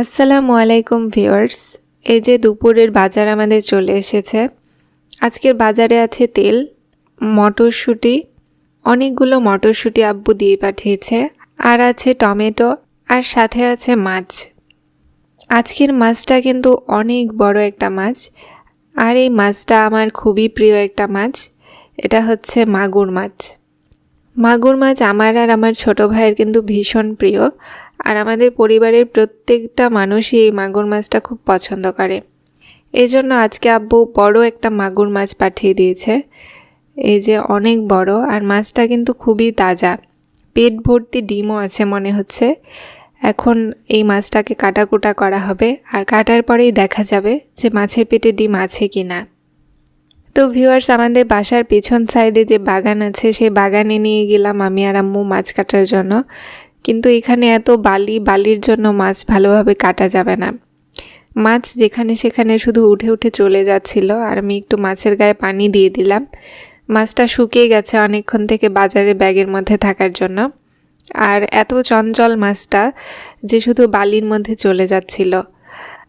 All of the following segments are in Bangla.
আসসালামু আলাইকুম ভিউয়ার্স। এই যে দুপুরের বাজার আমাদের চলে এসেছে। আজকের বাজারে আছে তেল, মটরশুঁটি, অনেকগুলো মটরশুঁটি আব্বু দিয়ে পাঠিয়েছে। আর আছে টমেটো, আর সাথে আছে মাছ। আজকের মাছটা কিন্তু অনেক বড় একটা মাছ। আর এই মাছটা আমার খুবই প্রিয় একটা মাছ। এটা হচ্ছে মাগুর মাছ। মাগুর মাছ আমার আর আমার ছোট ভাইয়ের কিন্তু ভীষণ প্রিয়। আর আমাদের পরিবারের প্রত্যেকটা মানুষই এই মাগুর মাছটা খুব পছন্দ করে। এই জন্য আজকে আব্বু বড় একটা মাগুর মাছ পাঠিয়ে দিয়েছে। এই যে অনেক বড় আর মাছটা কিন্তু খুবই তাজা। পেট ভর্তি ডিমও আছে মনে হচ্ছে। এখন এই মাছটাকে কাটাকুটা করা হবে আর কাটার পরেই দেখা যাবে যে মাছের পেটে ডিম আছে কি না তো ভিউয়ার্স, আমাদের বাসার পেছন সাইডে যে বাগান আছে, সেই বাগানে নিয়ে গেলাম আমি আর আম্মু মাছ কাটার জন্য। কিন্তু এখানে এত বালি, বালির জন্য মাছ ভালোভাবে কাটা যাবে না। মাছ যেখানে সেখানে শুধু উঠে উঠে চলে যাচ্ছিল। আর আমি একটু মাছের গায়ে পানি দিয়ে দিলাম। মাছটা শুকিয়ে গেছে অনেকক্ষণ থেকে বাজারে ব্যাগের মধ্যে থাকার জন্য। আর এত চঞ্চল মাছটা যে শুধু বালির মধ্যে চলে যাচ্ছিল।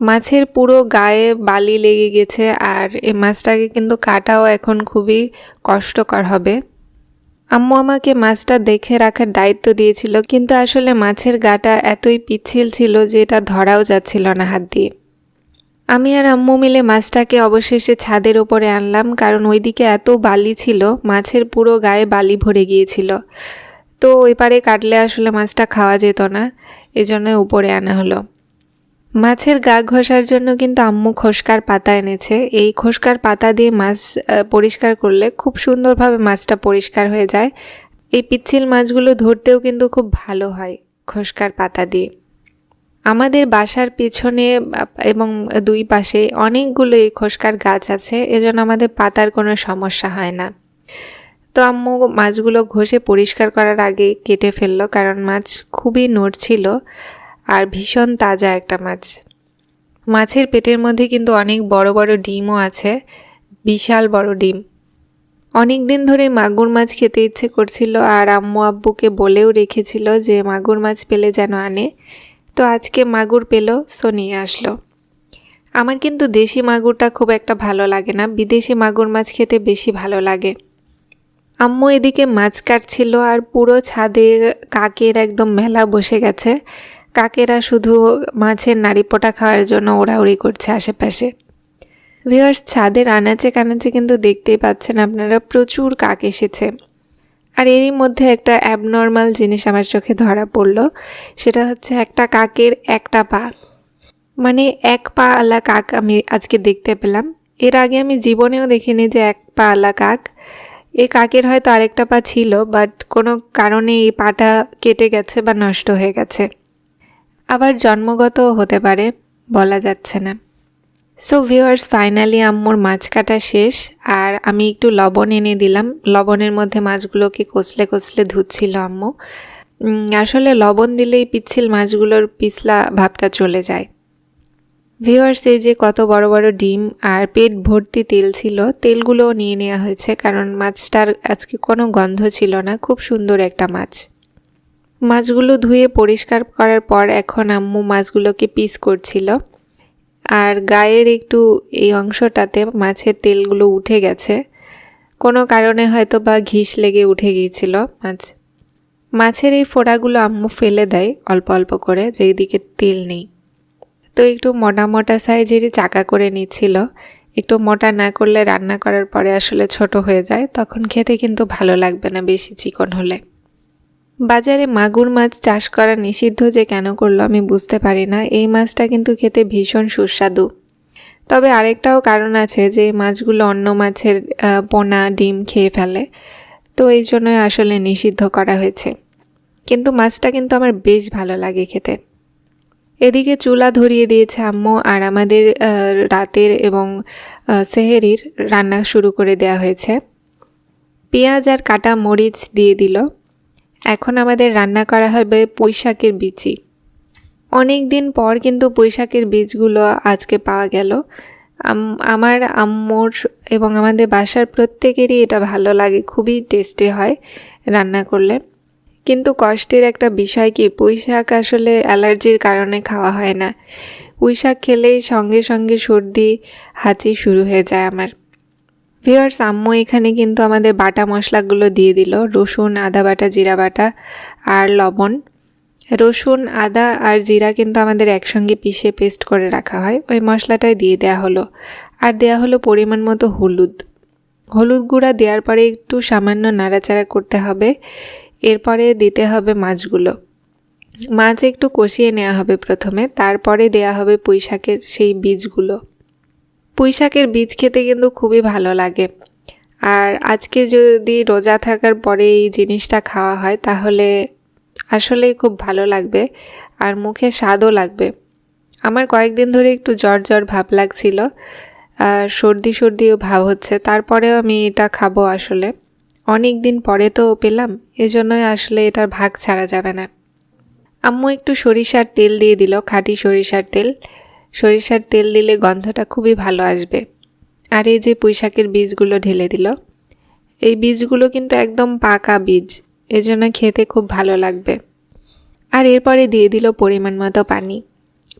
মাছের পুরো গায়ে বালি লেগে গেছে। আর এই মাছটাকে কিন্তু কাটাও এখন খুবই কষ্টকর হবে। আম্মু আমাকে মাছটা দেখে রাখার দায়িত্ব দিয়েছিল, কিন্তু আসলে মাছের গাটা এতই পিচ্ছিল ছিল যে এটা ধরাও যাচ্ছিল না হাত দিয়ে। আমি আর আম্মু মিলে মাছটাকে অবশেষে ছাদের ওপরে আনলাম, কারণ ওইদিকে এত বালি ছিল, মাছের পুরো গায়ে বালি ভরে গিয়েছিল। তো ওই পারে কাটলে আসলে মাছটা খাওয়া যেত না এজন্য উপরে আনা হলো। মাছের গা ঘষার জন্য কিন্তু আম্মু খোসকার পাতা এনেছে। এই খোসকার পাতা দিয়ে মাছ পরিষ্কার করলে খুব সুন্দরভাবে মাছটা পরিষ্কার হয়ে যায়। এই পিচ্ছিল মাছগুলো ধরতেও কিন্তু খুব ভালো হয় খোসকার পাতা দিয়ে। আমাদের বাসার পিছনে এবং দুই পাশে অনেকগুলো এই খোসকার গাছ আছে, এজন্য আমাদের পাতার কোনো সমস্যা হয় না। তো আম্মু মাছগুলো ঘষে পরিষ্কার করার আগে কেটে ফেলল, কারণ মাছ খুবই নড়ছিল। আর ভীষণ তাজা একটা মাছ। মাছের পেটের মধ্যে কিন্তু অনেক বড় বড় ডিমও আছে, বিশাল বড় ডিম। অনেক দিন ধরে মাগুর মাছ খেতে ইচ্ছে করছিল আর আম্মু আব্বুকে বলেও রেখেছিল যে মাগুর মাছ পেলে যেন আনে। তো আজকে মাগুর পেল, সো নিয়ে আসলো। আমার কিন্তু দেশি মাগুরটা খুব একটা ভালো লাগে না, বিদেশি মাগুর মাছ খেতে বেশি ভালো লাগে। আম্মু এদিকে মাছ কাটছিল আর পুরো ছাদে কাকের একদম মেলা বসে গেছে। কাকেরা শুধু মাছের নাড়ি পোটা খাওয়ার জন্য ওড়াউড়ি করছে আশেপাশে। ভিওয়ার্স ছাদের আনাচে কানাচে কিন্তু দেখতেই পাচ্ছেন আপনারা প্রচুর কাক এসেছে। আর এরই মধ্যে একটা অ্যাবনর্মাল জিনিস আমার চোখে ধরা পড়ল, সেটা হচ্ছে একটা কাকের একটা পা। মানে এক পা আলা কাক আমি আজকে দেখতে পেলাম। এর আগে আমি জীবনেও দেখিনি যে এক পা আলা কাক। এই কাকের হয়তো আরেকটা পা ছিল বাট কোনো কারণে এই পাটা কেটে গেছে বা নষ্ট হয়ে গেছে। আবার জন্মগত হতে পারে, বলা যাচ্ছে না। সো ভিউয়ার্স ফাইনালি আম্মুর মাছ কাটা শেষ, আর আমি একটু লবণ এনে দিলাম। লবণের মধ্যে মাছগুলোকে কষলে কষলে ধুচ্ছিল আম্মু। আসলে লবণ দিলেই পিচ্ছিল মাছগুলোর পিছলা ভাবটা চলে যায়। ভিউয়ার্স এই যে কত বড় বড় ডিম আর পেট ভর্তি তেল ছিল, তেলগুলোও নিয়ে নেওয়া হয়েছে, কারণ মাছটার আজকে কোনো গন্ধ ছিল না। খুব সুন্দর একটা মাছ। মাছগুলো ধুয়ে পরিষ্কার করার পর এখন আম্মু মাছগুলোকে পিস করছিল। আর গায়ের একটু এই অংশটাতে মাছের তেলগুলো উঠে গেছে। কোনো কারণে হয়তো বা ঘিস লেগে উঠে গিয়েছিল মাছ। মাছের এই ফোড়াগুলো আম্মু ফেলে দেয় অল্প অল্প করে যেই দিকে তেল নেই। তো একটু মোটা মোটা সাইজেরই চাকা করে নিচ্ছিল। একটু মোটা না করলে রান্না করার পরে আসলে ছোট হয়ে যায়, তখন খেতে কিন্তু ভালো লাগবে না বেশি চিকন হলে। বাজারে মাগুর মাছ চাষ করা নিষিদ্ধ যে কেন করল আমি বুঝতে পারি না। এই মাছটা কিন্তু খেতে ভীষণ সুস্বাদু। তবে আরেকটাও কারণ আছে যে মাছগুলো অন্য মাছের পোনা, ডিম খেয়ে ফেলে। তো এই জন্যই আসলে নিষিদ্ধ করা হয়েছে। কিন্তু মাছটা কিন্তু আমার বেশ ভালো লাগে খেতে। এদিকে চুলা ধরিয়ে দিয়েছে আম্মু আর আমাদের রাতের এবং সেহেরির রান্না শুরু করে দেয়া হয়েছে। পেঁয়াজ আর কাটা মরিচ দিয়ে দিল। এখন আমাদের রান্না করা হবে পুঁইশাকের বিচি। অনেক দিন পর কিন্তু পুঁইশাকের বীজগুলো আজকে পাওয়া গেল। আমার আম্মুর এবং আমাদের বাসার প্রত্যেকেরই এটা ভালো লাগে, খুবই টেস্টি হয় রান্না করলে। কিন্তু কষ্টের একটা বিষয় কি পুঁই শাক আসলে অ্যালার্জির কারণে খাওয়া হয় না। পুঁই শাক খেলেই সঙ্গে সঙ্গে সর্দি, হাঁচি শুরু হয়ে যায় আমার। ভিওয়ার্স আম্মু এখানে কিন্তু আমাদের বাটা মশলাগুলো দিয়ে দিল, রসুন, আদা বাটা, জিরা বাটা আর লবণ। রসুন, আদা আর জিরা কিন্তু আমাদের একসঙ্গে পিষে পেস্ট করে রাখা হয়। ওই মশলাটাই দিয়ে দেওয়া হলো। আর দেওয়া হলো পরিমাণ মতো হলুদ। হলুদ গুঁড়া দেওয়ার পরে একটু সামান্য নাড়াচাড়া করতে হবে। এরপরে দিতে হবে মাছগুলো। মাছ একটু কষিয়ে নেওয়া হবে প্রথমে। তারপরে দেয়া হবে পুঁই শাকের সেই বীজগুলো। পুঁই শাকের বীজ খেতে কিন্তু খুবই ভালো লাগে। আর আজকে যদি রোজা থাকার পরে এই জিনিসটা খাওয়া হয়, তাহলে আসলেই খুব ভালো লাগবে আর মুখে স্বাদও লাগবে। আমার কয়েকদিন ধরে একটু জ্বর জ্বর ভাব লাগছিল, আর সর্দি সর্দিও ভাব হচ্ছে, তারপরেও আমি এটা খাব আসলে। অনেক দিন পরে তো পেলাম, এজন্যই আসলে এটার ভাগ ছাড়া যাবে না। আম্মু একটু সরিষার তেল দিয়ে দিল, খাঁটি সরিষার তেল। সরিষার তেল দিলে গন্ধটা খুবই ভালো আসবে। আর এই যে পুঁইশাকের বীজগুলো ঢেলে দিল, এই বীজগুলো কিন্তু একদম পাকা বীজ, এজন্য খেতে খুব ভালো লাগবে। আর এরপরে দিয়ে দিল পরিমাণ মতো পানি।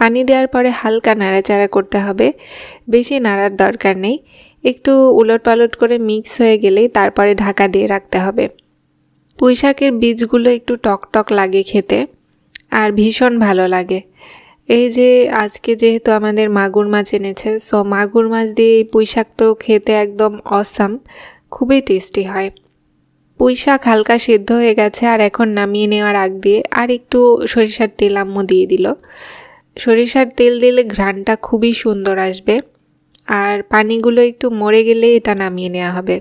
পানি দেওয়ার পরে হালকা নাড়াচাড়া করতে হবে, বেশি নাড়ার দরকার নেই। একটু উলট পালট করে মিক্স হয়ে গেলেই তারপরে ঢাকা দিয়ে রাখতে হবে। পুঁইশাকের বীজগুলো একটু টক টক লাগে খেতে, আর ভীষণ ভালো লাগে। এই যে আজকে যেহেতু আমাদের মাগুর মাছ এনেছে সো মাগুর মাছ দিয়ে এই পুঁই শাক তো খেতে একদম অসাম খুবই টেস্টি হয়। পুঁই শাক হালকা সিদ্ধ হয়ে গেছে আর এখন নামিয়ে নেওয়ার আগ দিয়ে আর একটু সরিষার তেল আম্মু দিয়ে দিল। সরিষার তেল দিলে ঘ্রাণটা খুবই সুন্দর আসবে আর পানিগুলো একটু মরে গেলে এটা নামিয়ে নেওয়া হবে।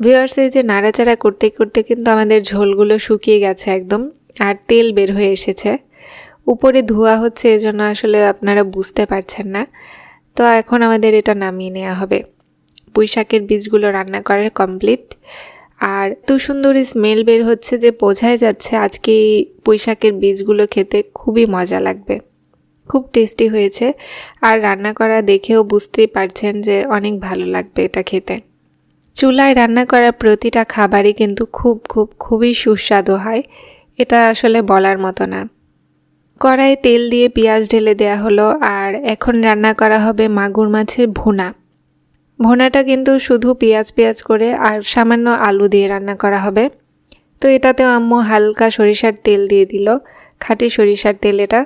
ভিওয়ার্স এই যে নাড়াচাড়া করতে করতে কিন্তু আমাদের ঝোলগুলো শুকিয়ে গেছে একদম আর তেল বের হয়ে এসেছে। উপরে ধোয়া হচ্ছে, এজন্য আসলে আপনারা বুঝতে পারছেন না। তো এখন আমাদের এটা নামিয়ে নেওয়া হবে। পুঁই শাকের বীজগুলো রান্না করার কমপ্লিট আর এত সুন্দর স্মেল বের হচ্ছে যে বোঝাই যাচ্ছে আজকে এই পুঁই শাকের বীজগুলো খেতে খুবই মজা লাগবে। খুব টেস্টি হয়েছে। আর রান্না করা দেখেও বুঝতেই পারছেন যে অনেক ভালো লাগবে এটা খেতে। চুলায় রান্না করা প্রতিটা খাবারই কিন্তু খুব খুব, খুবই সুস্বাদু হয়। এটা আসলে বলার মতো না। কড়াই তেল দিয়ে পেঁয়াজ ঢেলে দেয়া হলো আর এখন রান্না করা হবে মাগুর মাছের ভুনা। ভুনাটা কিন্তু শুধু পেঁয়াজ পেঁয়াজ করে আর সামান্য আলু দিয়ে রান্না করা হবে। তো এটাতেও আম্মু হালকা সরিষার তেল দিয়ে দিল, খাঁটি সরিষার তেল এটা।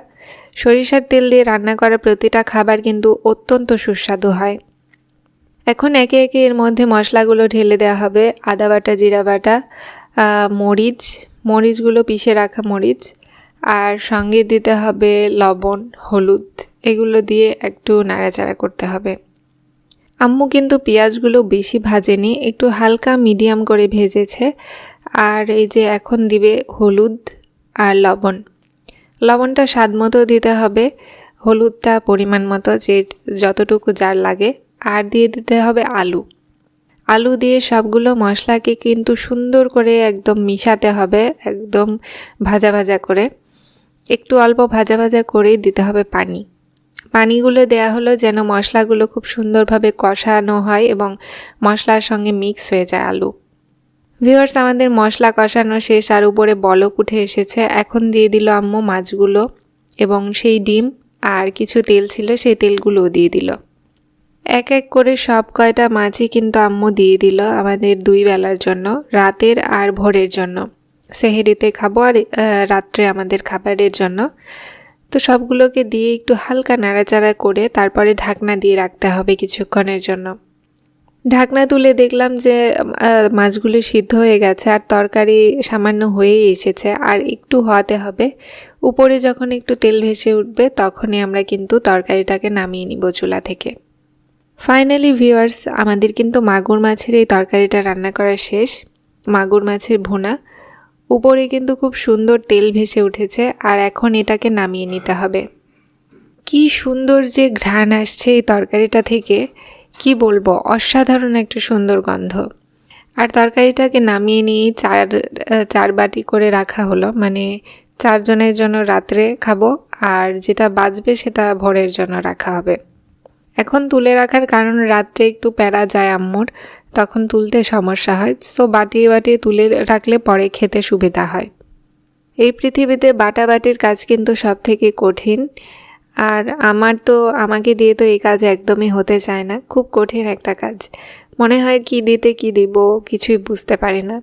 সরিষার তেল দিয়ে রান্না করা প্রতিটা খাবার কিন্তু অত্যন্ত সুস্বাদু হয়। এখন একে একে এর মধ্যে মশলাগুলো ঢেলে দেওয়া হবে, আদা বাটা, জিরা বাটা মরিচ। মরিচগুলো পিষে রাখা মরিচ। আর সঙ্গে দিতে হবে লবণ, হলুদ, এগুলো দিয়ে একটু নাড়াচাড়া করতে হবে। আম্মু কিন্তু পেঁয়াজগুলো বেশি ভাজেনি, একটু হালকা মিডিয়াম করে ভেজেছে। আর এই যে এখন দিবে হলুদ আর লবণ। লবণটা স্বাদ মতো দিতে হবে, হলুদটা পরিমাণ মতো যে যতটুকু যার লাগে, আর দিয়ে দিতে হবে আলু। আলু দিয়ে সবগুলো মশলাকে কিন্তু সুন্দর করে একদম মিশাতে হবে, একদম ভাজা ভাজা করে। একটু অল্প ভাজা ভাজা করেই দিতে হবে পানি। পানিগুলো দেয়া হলো যেন মশলাগুলো খুব সুন্দরভাবে কষানো হয় এবং মশলার সঙ্গে মিক্স হয়ে যায় আলু। ভিওয়ার্স আমাদের মশলা কষানো শেষ আর উপরে বলক উঠে এসেছে। এখন দিয়ে দিল আম্মু মাছগুলো এবং সেই ডিম আর কিছু তেল ছিল, সেই তেলগুলোও দিয়ে দিল। এক এক করে সব কয়টা মাছই কিন্তু আম্মু দিয়ে দিল আমাদের দুই বেলার জন্য, রাতের আর ভোরের জন্য। সেহেরিতে খাব আর রাত্রে আমাদের খাবারের জন্য। তো সবগুলোকে দিয়ে একটু হালকা নাড়াচাড়া করে তারপরে ঢাকনা দিয়ে রাখতে হবে কিছুক্ষণের জন্য। ঢাকনা তুলে দেখলাম যে মাছগুলো সিদ্ধ হয়ে গেছে আর তরকারি সামান্য হয়েই এসেছে। আর একটু হওয়াতে হবে, উপরে যখন একটু তেল ভেসে উঠবে তখনই আমরা কিন্তু তরকারিটাকে নামিয়ে নিব চুলা থেকে। ফাইনালি ভিউয়ার্স, আমাদের কিন্তু মাগুর মাছের এই তরকারিটা রান্না করা শেষ। মাগুর মাছের ভুনা। উপরে কিন্তু খুব সুন্দর তেল ভেসে উঠেছে আর এখন এটাকে নামিয়ে নিতে হবে। কি সুন্দর যে ঘ্রাণ আসছে এই তরকারিটা থেকে, কি বলব, অসাধারণ একটা সুন্দর গন্ধ। আর তরকারিটাকে নামিয়ে নিয়ে চার চার বাটি করে রাখা হলো। মানে চারজনের জন্য রাত্রে খাব আর যেটা বাজবে সেটা ভোরের জন্য রাখা হবে। এখন তুলে রাখার কারণ রাত্রে একটু প্যারা যায় আম্মুর, তখন তুলতে সমস্যা হয়। সো বাটিয়ে বাটিয়ে তুলে রাখলে পরে খেতে সুবিধা হয়। এই পৃথিবীতে বাটাবাটির কাজ কিন্তু সব থেকে কঠিন। আর আমার তো, আমাকে দিয়ে তো এই কাজ একদমই হতে চায় না। খুব কঠিন একটা কাজ। মনে হয় কি দিতে কি দিব, কিছুই বুঝতে পারি না।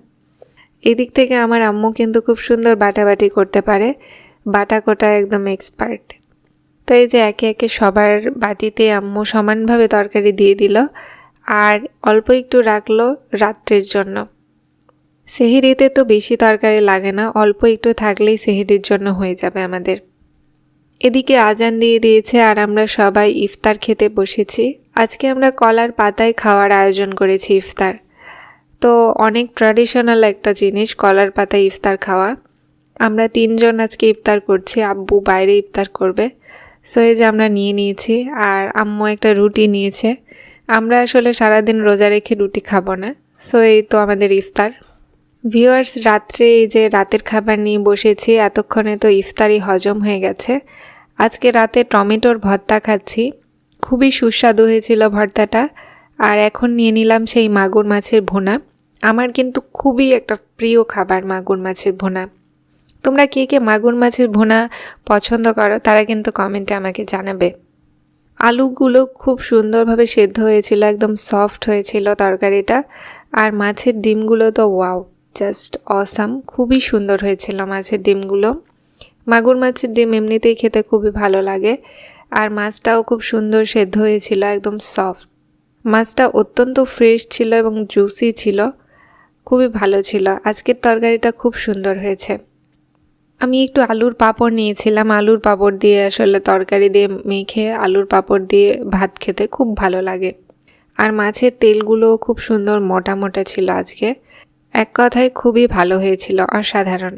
এদিক থেকে আমার আম্মু কিন্তু খুব সুন্দর বাটাবাটি করতে পারে। বাটা কোটা একদম এক্সপার্ট তো এই যে একে একে সবার বাটিতে আম্মু সমানভাবে তরকারি দিয়ে দিল আর অল্প একটু রাখল রাত্রের জন্য। সেহেরিতে তো বেশি তরকারি লাগে না, অল্প একটু থাকলেই সেহেরির জন্য হয়ে যাবে আমাদের। এদিকে আজান দিয়ে দিয়েছে আর আমরা সবাই ইফতার খেতে বসেছি। আজকে আমরা কলার পাতায় খাওয়ার আয়োজন করেছি ইফতার। তো অনেক ট্র্যাডিশনাল একটা জিনিস কলার পাতায় ইফতার খাওয়া। আমরা তিনজন আজকে ইফতার করছি, আব্বু বাইরে ইফতার করবে। সো এই যে আমরা নিয়ে নিয়েছি, আর আম্মু একটা রুটি নিয়েছে। আমরা আসলে সারাদিন রোজা রেখে রুটি খাব না। সো এই তো আমাদের ইফতার। ভিউয়ার্স রাত্রে এই যে রাতের খাবার নিয়ে বসেছি, এতক্ষণে তো ইফতারি হজম হয়ে গেছে। আজকে রাতে টমেটোর ভর্তা খাচ্ছি। খুবই সুস্বাদু হয়েছিল ভর্তাটা। আর এখন নিয়ে নিলাম সেই মাগুর মাছের ভুনা। আমার কিন্তু খুবই একটা প্রিয় খাবার মাগুর মাছের ভুনা। তোমরা কে কে মাগুর মাছের ভোনা পছন্দ করো, তারা কিন্তু কমেন্টে আমাকে জানাবে। আলুগুলো খুব সুন্দরভাবে সেদ্ধ হয়েছিল, একদম সফট হয়েছিল তরকারিটা। আর মাছের ডিমগুলো তো ওয়াও জাস্ট অসাম খুবই সুন্দর হয়েছিল মাছের ডিমগুলো। মাগুর মাছের ডিম এমনিতেই খেতে খুবই ভালো লাগে। আর মাছটাও খুব সুন্দর সেদ্ধ হয়েছিল, একদম সফট মাছটা অত্যন্ত ফ্রেশ ছিল এবং জুসি ছিল। খুবই ভালো ছিল। আজকের তরকারিটা খুব সুন্দর হয়েছে। আমি একটু আলুর পাঁপড় নিয়েছিলাম। আলুর পাঁপড় দিয়ে আসলে তরকারি দিয়ে মেখে আলুর পাঁপড় দিয়ে ভাত খেতে খুব ভালো লাগে। আর মাছের তেলগুলোও খুব সুন্দর মোটা মোটা ছিল আজকে। এক কথায় খুবই ভালো হয়েছিল, অসাধারণ।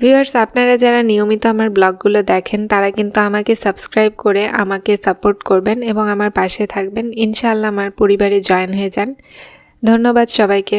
ভিউয়ার্স, আপনারা যারা নিয়মিত আমার ব্লগগুলো দেখেন, তারা কিন্তু আমাকে সাবস্ক্রাইব করে আমাকে সাপোর্ট করবেন এবং আমার পাশে থাকবেন। ইনশাল্লাহ আমার পরিবারে জয়েন হয়ে যান। ধন্যবাদ সবাইকে।